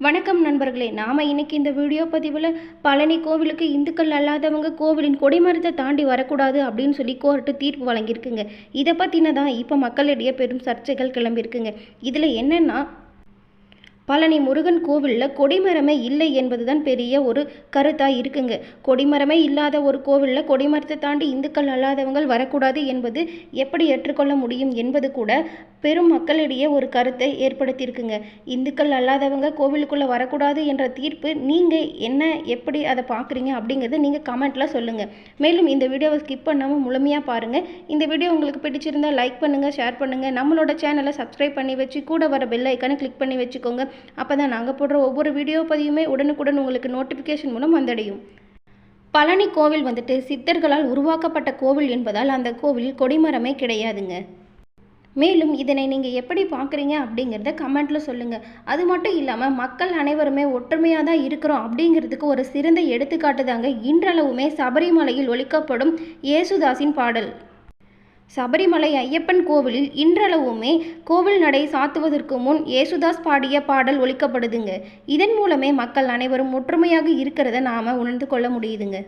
வணக்கம் நண்பர்களே நாம் இன்னைக்கு இந்த வீடியோ பதிவில் பழனி கோவிலுக்கு இந்துக்கள் அல்லாதவங்க கோவிலின் கொடிமரத்தை தாண்டி வரக்கூடாது அப்படின்னு சொல்லி கோர்ட்டு தீர்ப்பு வழங்கியிருக்குங்க. இதை பற்றின தான் இப்போ மக்களிடையே பெரும் சர்ச்சைகள் கிளம்பியிருக்குங்க. இதில் என்னென்னா பழனி முருகன் கோவிலில் கொடிமரமே இல்லை என்பதுதான் பெரிய ஒரு கருத்தாக இருக்குங்க. கொடிமரமே இல்லாத ஒரு கோவிலில் கொடிமரத்தை தாண்டி இந்துக்கள் அல்லாதவங்கள் வரக்கூடாது என்பது எப்படி ஏற்றுக்கொள்ள முடியும் என்பது கூட பெரும் மக்களிடையே ஒரு கருத்தை ஏற்படுத்தியிருக்குங்க. இந்துக்கள் அல்லாதவங்க கோவிலுக்குள்ளே வரக்கூடாது என்ற தீர்ப்பு நீங்கள் என்ன எப்படி அதை பார்க்குறீங்க அப்படிங்கிறத நீங்கள் கமெண்ட்டில் சொல்லுங்கள் மேலும் இந்த வீடியோவை ஸ்கிப் பண்ணாமல் முழுமையாக பாருங்கள் இந்த வீடியோ உங்களுக்கு பிடிச்சிருந்தா லைக் பண்ணுங்கள் ஷேர் பண்ணுங்கள் நம்மளோட சேனலை சப்ஸ்கிரைப் பண்ணி வச்சு கூட வர பெல் ஐக்கானை கிளிக் பண்ணி வச்சுக்கோங்க. அப்போ தான் நாங்கள் போடுற ஒவ்வொரு வீடியோ பதிவுமே உடனுக்குடன் உங்களுக்கு நோட்டிஃபிகேஷன் மூலம் வந்தடையும். பழனி கோவில் வந்துட்டு சித்தர்களால் உருவாக்கப்பட்ட கோவில் என்பதால் அந்த கோவிலில் கொடிமரமே கிடையாதுங்க. மேலும் இதனை நீங்கள் எப்படி பார்க்குறீங்க அப்படிங்கிறத கமெண்ட்டில் சொல்லுங்கள் அது மட்டும் இல்லாமல் மக்கள் அனைவருமே ஒற்றுமையாக தான் இருக்கிறோம் அப்படிங்கிறதுக்கு ஒரு சிறந்த எடுத்துக்காட்டு தாங்க இன்றளவுமே சபரிமலையில் ஒழிக்கப்படும் இயேசுதாஸின் பாடல். சபரிமலை ஐயப்பன் கோவிலில் இன்றளவுமே கோவில் நடை சாத்துவதற்கு முன் ஏசுதாஸ் பாடிய பாடல் ஒழிக்கப்படுதுங்க இதன் மூலமே மக்கள் அனைவரும் ஒற்றுமையாக இருக்கிறத நாம் உணர்ந்து கொள்ள முடியுதுங்க.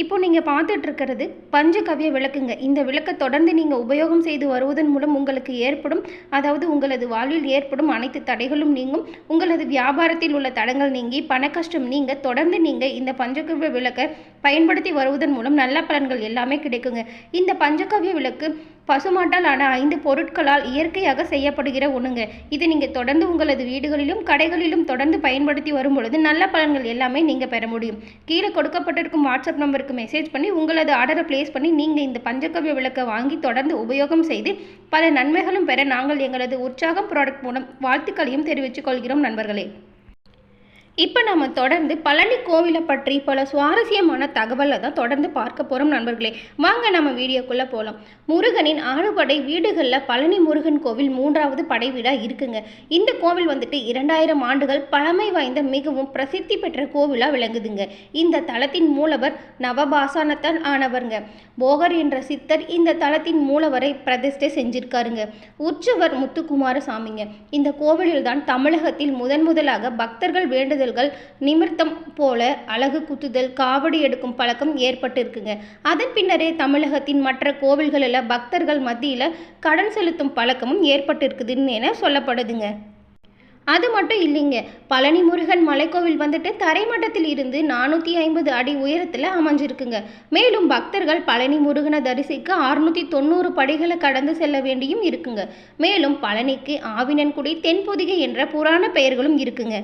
இப்போ நீங்கள் பார்த்துட்டு இருக்கிறது பஞ்சகவ்ய விளக்குங்க. இந்த விளக்கை தொடர்ந்து நீங்கள் உபயோகம் செய்து வருவதன் மூலம் உங்களுக்கு ஏற்படும் அதாவது உங்களது வாழ்வில் ஏற்படும் அனைத்து தடைகளும் நீங்கும். உங்களது வியாபாரத்தில் உள்ள தடங்கள் நீங்கி பண கஷ்டம் நீங்க தொடர்ந்து நீங்கள் இந்த பஞ்சகவ்ய விளக்கை பயன்படுத்தி வருவதன் மூலம் நல்ல பலன்கள் எல்லாமே கிடைக்குங்க. இந்த பஞ்சகவ்ய விளக்கு பசுமாட்டால் ஆன ஐந்து பொருட்களால் இயற்கையாக செய்யப்படுகிற ஒன்றுங்க இது நீங்கள் தொடர்ந்து உங்களது வீடுகளிலும் கடைகளிலும் தொடர்ந்து பயன்படுத்தி வரும் பொழுது நல்ல பலன்கள் எல்லாமே நீங்கள் பெற முடியும். கீழே கொடுக்கப்பட்டிருக்கும் வாட்ஸ்அப் நம்பருக்கு மெசேஜ் பண்ணி உங்களது ஆர்டரை ப்ளேஸ் பண்ணி நீங்கள் இந்த பஞ்சகவ்ய விளக்கை வாங்கி தொடர்ந்து உபயோகம் செய்து பல நன்மைகளும் பெற நாங்கள் எங்களது உற்சாகம் ப்ராடக்ட் மூலம் வாழ்த்துக்களையும் தெரிவித்துக் கொள்கிறோம் நண்பர்களே. இப்போ நம்ம தொடர்ந்து பழனி கோவிலை பற்றி பல சுவாரஸ்யமான தகவலை தான் தொடர்ந்து பார்க்க போகிறோம் நண்பர்களே. வாங்க நம்ம வீடியோக்குள்ளே போகலாம் முருகனின் ஆறுபடை வீடுகளில் பழனி முருகன் கோவில் மூன்றாவது படை வீடாக இருக்குங்க. இந்த கோவில் வந்துட்டு இரண்டாயிரம் ஆண்டுகள் பழமை வாய்ந்த மிகவும் பிரசித்தி பெற்ற கோவிலாக விளங்குதுங்க. இந்த தலத்தின் மூலவர் நவபாசானத்தால் ஆனவருங்க. போகர் என்ற சித்தர் இந்த தலத்தின் மூலவரை பிரதிஷ்டை செஞ்சிருக்காருங்க. உற்சவர் முத்துக்குமார சாமிங்க இந்த கோவிலில் தான் தமிழகத்தில் முதன் முதலாக பக்தர்கள் குத்துதல்கள் நிமிர்த்தம் போல அழகு குத்துதல் காவடி எடுக்கும் பழக்கம் ஏற்பட்டிருக்குங்க. அதன் பின்னரே தமிழகத்தின் மற்ற கோவில்களில் பக்தர்கள் மத்தியில் கடன் செலுத்தும் பழக்கமும் ஏற்பட்டிருக்குதுன்னு என சொல்லப்படுதுங்க. அது மட்டும் இல்லைங்க. பழனி முருகன் மலைக்கோவில் வந்துட்டு தரைமட்டத்தில் இருந்து நானூற்றி ஐம்பது அடி உயரத்தில் அமைஞ்சிருக்குங்க. மேலும் பக்தர்கள் பழனி முருகனை தரிசிக்க அறுநூற்றி தொண்ணூறு படிகளை கடந்து செல்ல வேண்டியும் இருக்குங்க. மேலும் பழனிக்கு ஆவினன்குடி தென்பொதிகை என்ற புராண பெயர்களும் இருக்குங்க.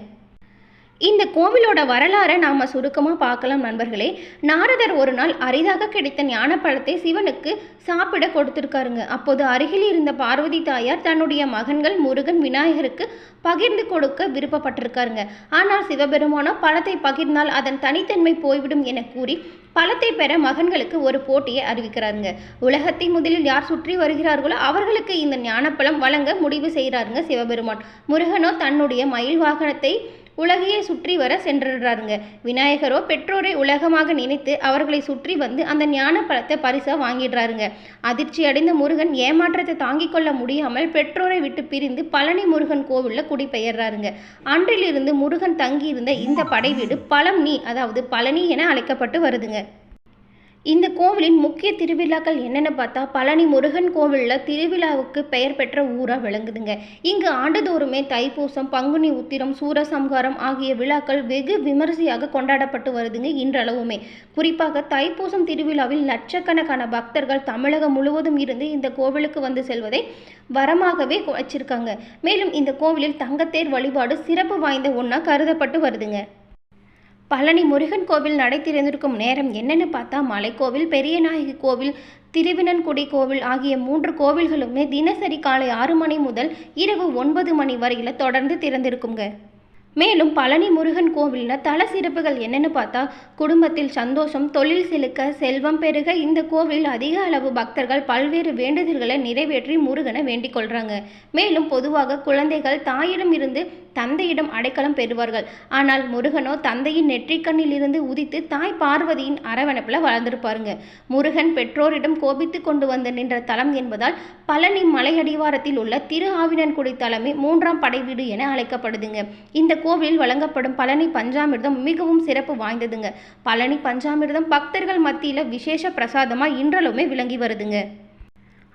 இந்த கோவிலோட வரலாறை நாம் சுருக்கமாக பார்க்கலாம் நண்பர்களே. நாரதர் ஒரு நாள் அரிதாக கிடைத்த ஞானப்பழத்தை சிவனுக்கு சாப்பிட கொடுத்துருக்காருங்க. அப்போது அருகில் இருந்த பார்வதி தாயார் தன்னுடைய மகன்கள் முருகன் விநாயகருக்கு பகிர்ந்து கொடுக்க விருப்பப்பட்டிருக்காருங்க. ஆனால் சிவபெருமானோ பழத்தை பகிர்ந்தால் அதன் தனித்தன்மை போய்விடும் என கூறி பழத்தை பெற மகன்களுக்கு ஒரு போட்டியை அறிவிக்கிறாருங்க. உலகத்தை முதலில் யார் சுற்றி வருகிறார்களோ அவர்களுக்கு இந்த ஞானப்பழம் வழங்க முடிவு செய்கிறாருங்க சிவபெருமான். முருகனோ தன்னுடைய மயில் வாகனத்தை உலகையே சுற்றி வர சென்றுடுறாருங்க. விநாயகரோ பெற்றோரை உலகமாக நினைத்து அவர்களை சுற்றி வந்து அந்த ஞான பழத்தை பரிசாக வாங்கிடுறாருங்க. அதிர்ச்சி அடைந்த முருகன் ஏமாற்றத்தை தாங்கிக் கொள்ள முடியாமல் பெற்றோரை விட்டு பிரிந்து பழனி முருகன் கோவிலில் குடிபெயர்றாருங்க. அன்றிலிருந்து முருகன் தங்கியிருந்த இந்த படை வீடு நீ அதாவது பழனி என அழைக்கப்பட்டு வருதுங்க. இந்த கோவிலின் முக்கிய திருவிழாக்கள் என்னென்னு பார்த்தா பழனி முருகன் கோவிலில் திருவிழாவுக்கு பெயர் பெற்ற ஊராக விளங்குதுங்க. இங்கு ஆண்டுதோறுமே தைப்பூசம் பங்குனி உத்திரம் சூரசம்ஹாரம் ஆகிய விழாக்கள் வெகு விமரிசையாக கொண்டாடப்பட்டு வருதுங்க இன்றளவுமே. குறிப்பாக தைப்பூசம் திருவிழாவில் லட்சக்கணக்கான பக்தர்கள் தமிழகம் முழுவதும் இருந்து இந்த கோவிலுக்கு வந்து செல்வதை வரமாகவே வச்சிருக்காங்க. மேலும் இந்த கோவிலில் தங்கத்தேர் வழிபாடு சிறப்பு வாய்ந்த ஒன்றா கருதப்பட்டு வருதுங்க. பழனி முருகன் கோவில் நடை திறந்திருக்கும் நேரம் என்னென்னு பார்த்தா மலைக்கோவில் பெரியநாயகி கோவில் திருவினன்குடி கோவில் ஆகிய மூன்று கோவில்களுமே தினசரி காலை ஆறு மணி முதல் இரவு ஒன்பது மணி வரையில் தொடர்ந்து திறந்திருக்குங்க. மேலும் பழனி முருகன் கோவிலில் தல சிறப்புகள் என்னென்னு பார்த்தா குடும்பத்தில் சந்தோஷம் தொழில் செலுக்க செல்வம் பெருக இந்த கோவில் அதிக அளவு பக்தர்கள் பல்வேறு வேண்டுதல்களை நிறைவேற்றி முருகனை வேண்டிக் கொள்கிறாங்க மேலும் பொதுவாக குழந்தைகள் தாயிடம் இருந்து தந்தையிடம் அடைக்கலம் பெறுவார்கள். ஆனால் முருகனோ தந்தையின் நெற்றிக்கண்ணிலிருந்து உதித்து தாய் பார்வதியின் அரவணைப்பில் வளர்ந்திருப்பாருங்க. முருகன் பெற்றோரிடம் கோபித்து கொண்டு வந்து நின்ற தலம் என்பதால் பழனி மலையடிவாரத்தில் உள்ள திரு ஆவினன்குடி தலமே மூன்றாம் படைவீடு என அழைக்கப்படுதுங்க. இந்த கோவிலில் வழங்கப்படும் பழனி பஞ்சாமிர்தம் மிகவும் சிறப்பு வாய்ந்ததுங்க. பழனி பஞ்சாமிர்தம் பக்தர்கள் மத்தியில் விசேஷ பிரசாதமாக இன்றளவுமே விளங்கி வருதுங்க.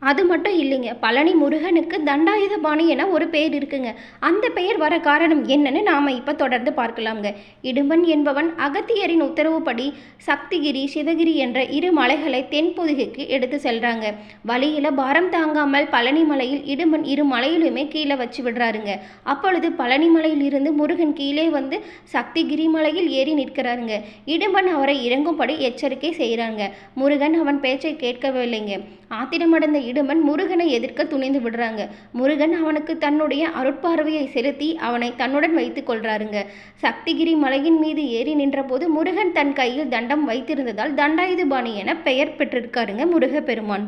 அது மட்டும் இல்லைங்க. பழனி முருகனுக்கு தண்டாயுதபாணி என ஒரு பெயர் இருக்குங்க. அந்த பெயர் வர காரணம் என்னன்னு நாம இப்போ தொடர்ந்து பார்க்கலாங்க இடும்பன் என்பவன் அகத்தியரின் உத்தரவுப்படி சக்திகிரி சிவகிரி என்ற இரு மலைகளை தென்பொதுகைக்கு எடுத்து செல்றாங்க. வழியில பாரம் தாங்காமல் பழனி மலையில் இடும்பன் இரு மலையிலுமே கீழே வச்சு விடுறாருங்க. அப்பொழுது பழனி மலையில் இருந்து முருகன் கீழே வந்து சக்திகிரி மலையில் ஏறி நிற்கிறாருங்க. இடும்பன் அவரை இறங்கும்படி எச்சரிக்கை செய்கிறாங்க முருகன் அவன் பேச்சை கேட்கவில்லைங்க. ஆத்திரமடைந்த இடுமன் முருகனை எதிர்க்க துணிந்து விடுறாங்க. முருகன் அவனுக்கு தன்னுடைய அருட்பார்வையை செலுத்தி அவனை தன்னுடன் வைத்துக் கொள்றாருங்க. சக்திகிரி மலையின் மீது ஏறி நின்றபோது முருகன் தன் கையில் தண்டம் வைத்திருந்ததால் தண்டாயுதபாணி என பெயர் பெற்றிருக்காருங்க முருகப்பெருமான்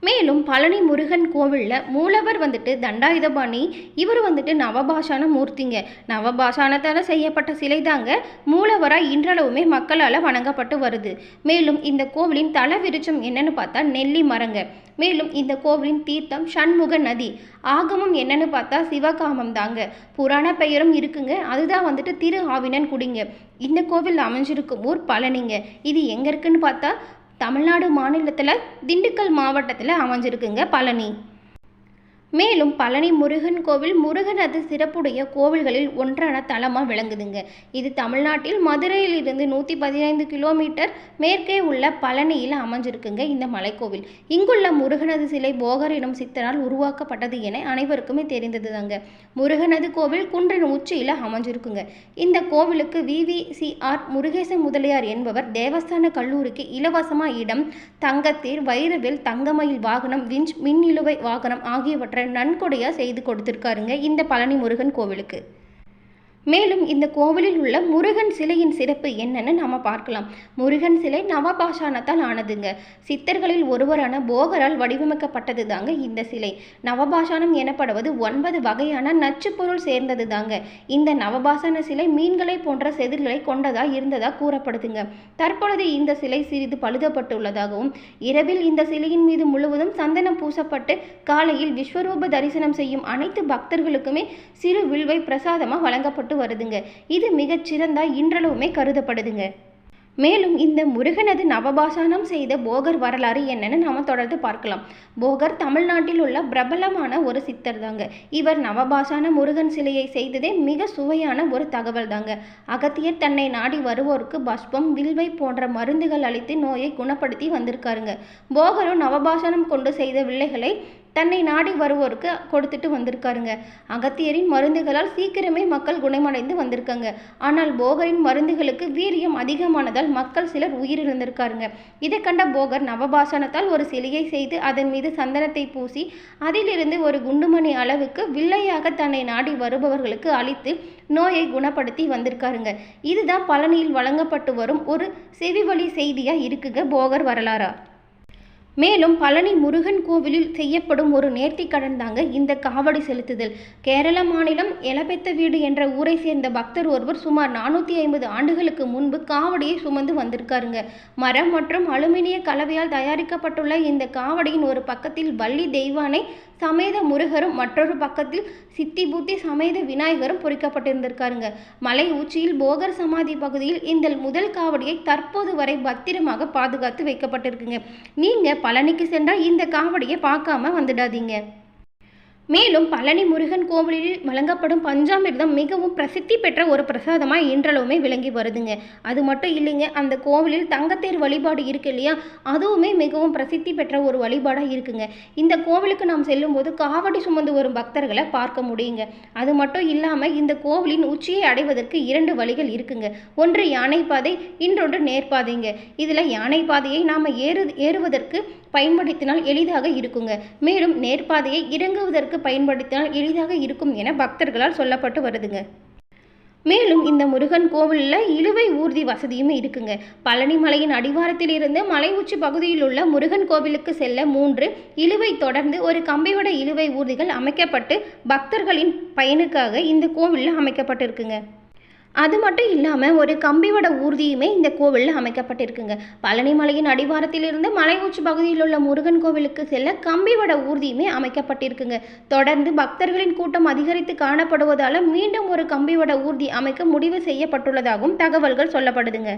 மேலும் பழனி முருகன் கோவிலில் மூலவர் வந்துட்டு தண்டாயுதபாணி இவர் வந்துட்டு நவபாஷான மூர்த்திங்க. நவபாஷானத்தால் செய்யப்பட்ட சிலை தாங்க மூலவராக இன்றளவுமே மக்களால் வணங்கப்பட்டு வருது. மேலும் இந்த கோவிலின் தல விருச்சம் என்னன்னு பார்த்தா நெல்லி மரங்க. மேலும் இந்த கோவிலின் தீர்த்தம் சண்முக நதி. ஆகமம் என்னன்னு பார்த்தா சிவகாமம் தாங்க. புராண பெயரும் இருக்குங்க. அதுதான் வந்துட்டு திரு ஆவினன் குடிங்க. இந்த கோவில் அமைஞ்சிருக்கும் ஊர் பழனிங்க. இது எங்கே இருக்குன்னு பார்த்தா தமிழ்நாடு மாநிலத்தில் திண்டுக்கல் மாவட்டத்தில் அமைஞ்சிருக்குங்க பழனி. மேலும் பழனி முருகன் கோவில் முருகனது சிறப்புடைய கோவில்களில் ஒன்றான தலமாக விளங்குதுங்க. இது தமிழ்நாட்டில் மதுரையிலிருந்து நூற்றி பதினைந்து கிலோமீட்டர் மேற்கே உள்ள பழனியில் அமைஞ்சிருக்குங்க இந்த மலைக்கோவில். இங்குள்ள முருகனது சிலை போகர் எனும் சித்தனால் உருவாக்கப்பட்டது என அனைவருக்குமே தெரிந்தது தாங்க முருகனது கோவில் குன்றின் உச்சியில் அமைஞ்சிருக்குங்க. இந்த கோவிலுக்கு விவிசிஆர் முருகேச முதலியார் என்பவர் தேவஸ்தான கல்லூரிக்கு இலவசமாக இடம் தங்கத்தீர் வைரவில் தங்கமயில் வாகனம் விஞ்ச் மின் இழுவை வாகனம் ஆகியவற்றை நன்கொடையாக செய்து கொடுத்துருக்காருங்க இந்த பழனி முருகன் கோவிலுக்கு. மேலும் இந்த கோவிலில் உள்ள முருகன் சிலையின் சிறப்பு என்னன்னு நாம் பார்க்கலாம். முருகன் சிலை நவபாஷாணத்தால் ஆனதுங்க. சித்தர்களில் ஒருவரான போகரால் வடிவமைக்கப்பட்டது தாங்க இந்த சிலை. நவபாஷானம் எனப்படுவது ஒன்பது வகையான நச்சு பொருள் சேர்ந்தது தாங்க இந்த நவபாஷான சிலை மீன்களை போன்ற செதில்களை கொண்டதா இருந்ததா கூறப்படுதுங்க. தற்பொழுது இந்த சிலை சிறிது பழுதப்பட்டுள்ளதாகவும் இரவில் இந்த சிலையின் மீது முழுவதும் சந்தனம் பூசப்பட்டு காலையில் விஸ்வரூப தரிசனம் செய்யும் அனைத்து பக்தர்களுக்குமே சிறு வில்வை பிரசாதமாக வழங்கப்பட்டு வருதுங்க. இது மிகச்சிறந்தா இன்றளவுமே கருதப்படுதுங்க. மேலும் இந்த முருகனது நவபாசானம் செய்த போகர் வரலாறு என்னன்னு நாம தொடர்ந்து பார்க்கலாம். போகர் தமிழ்நாட்டில் உள்ள பிரபலமான ஒரு சித்தர் தாங்க. இவர் நவபாசான முருகன் சிலையை செய்ததே மிக சுவையான ஒரு தகவல் தாங்க. அகத்தியர் தன்னை நாடி வருவோருக்கு பஸ்பம் வில்வை போன்ற மருந்துகள் அளித்து நோயை குணப்படுத்தி வந்திருக்காருங்க. போகரும் நவபாசனம் கொண்டு செய்த வில்லைகளை தன்னை நாடி வருவோருக்கு கொடுத்துட்டு வந்திருக்காருங்க. அகத்தியரின் மருந்துகளால் சீக்கிரமே மக்கள் குணமடைந்து வந்திருக்காங்க. ஆனால் போகரின் மருந்துகளுக்கு வீரியம் அதிகமானதால் மக்கள் சிலர் உயிரிழந்திருக்காருங்க. இதை கண்ட போகர் நவபாசனத்தால் ஒரு சிலையை செய்து அதன் மீது சந்தனத்தை பூசி அதிலிருந்து ஒரு குண்டுமணி அளவுக்கு வில்லையாக தன்னை நாடி வருபவர்களுக்கு அளித்து நோயை குணப்படுத்தி வந்திருக்காருங்க. இதுதான் பழனியில் வழங்கப்பட்டு வரும் ஒரு செவிவழி செய்தியாக இருக்குங்க போகர் வரலாறா? மேலும் பழனி முருகன் கோவிலில் செய்யப்படும் ஒரு நேர்த்திக் கடன் தாங்க இந்த காவடி செலுத்துதல். கேரள மாநிலம் எலபெத்த வீடு என்ற ஊரை சேர்ந்த பக்தர் ஒருவர் சுமார் நானூற்றி ஐம்பது ஆண்டுகளுக்கு முன்பு காவடியை சுமந்து வந்திருக்காருங்க. மரம் மற்றும் அலுமினிய கலவையால் தயாரிக்கப்பட்டுள்ள இந்த காவடியின் ஒரு பக்கத்தில் வள்ளி தெய்வானை சமேத முருகரும் மற்றொரு பக்கத்தில் சித்தி பூத்தி சமேத விநாயகரும் பொறிக்கப்பட்டிருந்திருக்காருங்க. மலை உச்சியில் போகர் சமாதி பகுதியில் இந்த முதல் காவடியை தற்போது வரை பத்திரமாக பாதுகாத்து வைக்கப்பட்டிருக்குங்க. நீங்கள் பழனிக்கு சென்றால் இந்த காவடியை பார்க்காம வந்துடாதீங்க. மேலும் பழனி முருகன் கோவிலில் வழங்கப்படும் பஞ்சாமிர்தம் மிகவும் பிரசித்தி பெற்ற ஒரு பிரசாதமாக இன்றளவுமே விளங்கி வருதுங்க. அது மட்டும் இல்லைங்க அந்த கோவிலில் தங்கத்தேர் வழிபாடு இருக்கு இல்லையா? அதுவுமே மிகவும் பிரசித்தி பெற்ற ஒரு வழிபாடாக இருக்குங்க. இந்த கோவிலுக்கு நாம் செல்லும்போது காவடி சுமந்து வரும் பக்தர்களை பார்க்க முடியுங்க. அது மட்டும் இல்லாமல் இந்த கோவிலின் உச்சியை அடைவதற்கு இரண்டு வழிகள் இருக்குங்க. ஒன்று யானை பாதை இன்னொன்று நேர்பாதைங்க. இதில் யானை பாதையை நாம் ஏறு ஏறுவதற்கு பயன்படுத்தினால் எளிதாக இருக்குங்க. மேலும் நேர்பாதையை இறங்குவதற்கு பயன்படுத்தினால் எளிதாக இருக்கும் என பக்தர்களால் சொல்லப்பட்டு வருதுங்க. மேலும் இந்த முருகன் கோவிலில் இழுவை ஊர்தி வசதியும் இருக்குங்க. பழனி மலையின் அடிவாரத்தில் இருந்து மலை உச்சி பகுதியில் உள்ள முருகன் கோவிலுக்கு செல்ல மூன்று இழுவை தொடர்ந்து ஒரு கம்பிவட இழுவை ஊர்திகள் அமைக்கப்பட்டு பக்தர்களின் பயனுக்காக இந்த கோவிலில் அமைக்கப்பட்டிருக்குங்க. அது மட்டும் இல்லாமல் ஒரு கம்பிவட ஊர்தியுமே இந்த கோவிலில் அமைக்கப்பட்டிருக்குங்க. பழனி மலையின் அடிவாரத்திலிருந்து மலை உச்சி பகுதியில் உள்ள முருகன் கோவிலுக்கு செல்ல கம்பிவட ஊர்தியுமே அமைக்கப்பட்டிருக்குங்க. தொடர்ந்து பக்தர்களின் கூட்டம் அதிகரித்து காணப்படுவதால் மீண்டும் ஒரு கம்பிவட ஊர்தி அமைக்க முடிவு செய்யப்பட்டுள்ளதாகவும் தகவல்கள் சொல்லப்படுதுங்க.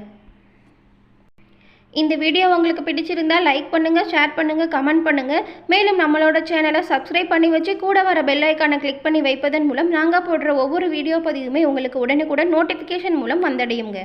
இந்த வீடியோ உங்களுக்கு பிடிச்சிருந்தால் லைக் பண்ணுங்கள் ஷேர் பண்ணுங்கள் கமெண்ட் பண்ணுங்கள் மேலும் நம்மளோட சேனலை சப்ஸ்கிரைப் பண்ணி வச்சு கூட வர பெல் ஐக்கானை கிளிக் பண்ணி வைப்பதன் மூலம் நாங்கள் போடுற ஒவ்வொரு வீடியோ பதிவுமே உங்களுக்கு உடனுக்குடன் நோட்டிஃபிகேஷன் மூலம் வந்தடையுங்க.